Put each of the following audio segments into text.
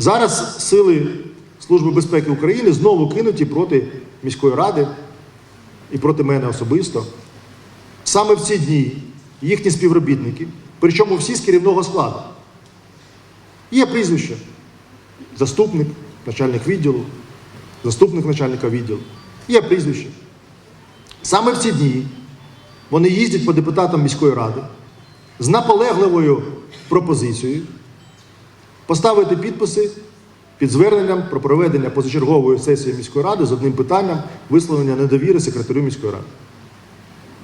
Зараз сили Служби безпеки України знову кинуті проти міської ради і проти мене особисто. Саме в ці дні їхні співробітники, причому всі з керівного складу. Є прізвище, заступник, начальник відділу, заступник начальника відділу. Є прізвище. Саме в ці дні вони їздять по депутатам міської ради з наполегливою пропозицією поставити підписи під зверненням про проведення позачергової сесії міської ради з одним питанням висловлення недовіри секретарю міської ради.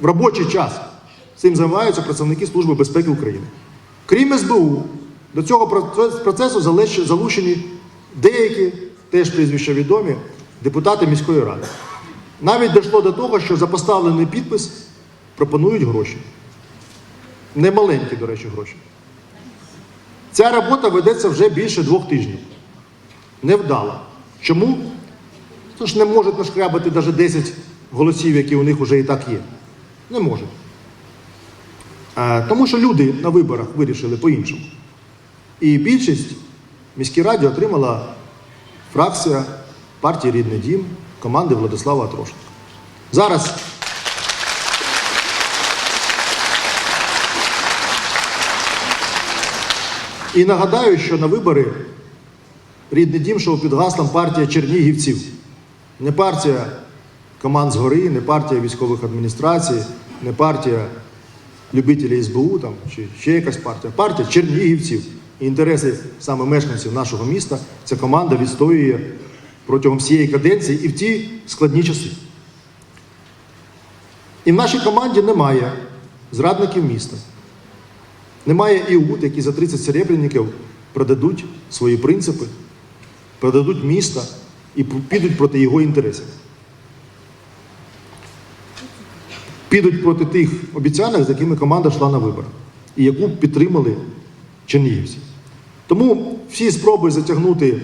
В робочий час цим займаються працівники Служби безпеки України. Крім СБУ, до цього процесу залучені деякі, теж прізвища відомі, депутати міської ради. Навіть дійшло до того, що за поставлений підпис пропонують гроші. Немаленькі, до речі, гроші. Ця робота ведеться вже більше двох тижнів. Невдала. Чому? Тож не можуть нашкрябати навіть 10 голосів, які у них вже і так є. Не можуть. Е, Тому що люди на виборах вирішили по-іншому. І більшість міській раді отримала фракція партії Рідний Дім команди Владислава Атрошенка. Зараз І нагадаю, що на вибори рідний дім йшов під гаслом партія чернігівців. Не партія команд згори, не партія військових адміністрацій, не партія любителів СБУ там, чи ще якась партія. Партія чернігівців. І інтереси саме мешканців нашого міста ця команда відстоює протягом всієї каденції і в ті складні часи. І в нашій команді немає зрадників міста. Немає іуд, які за 30 серебряників продадуть свої принципи, продадуть міста і підуть проти його інтересів. Підуть проти тих обіцянок, з якими команда йшла на вибори, і яку підтримали чернігівці. Тому всі спроби затягнути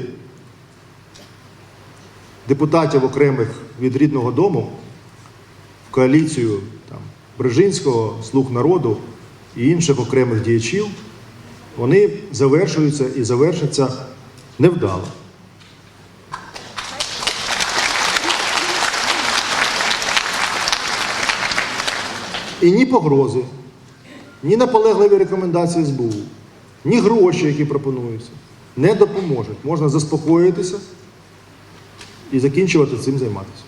депутатів окремих від рідного дому в коаліцію там, Брижинського, Слуг народу і інших окремих діячів, вони завершуються і завершаться невдало. І ні погрози, ні наполегливі рекомендації СБУ, ні гроші, які пропонуються, не допоможуть. Можна заспокоїтися і закінчувати цим займатися.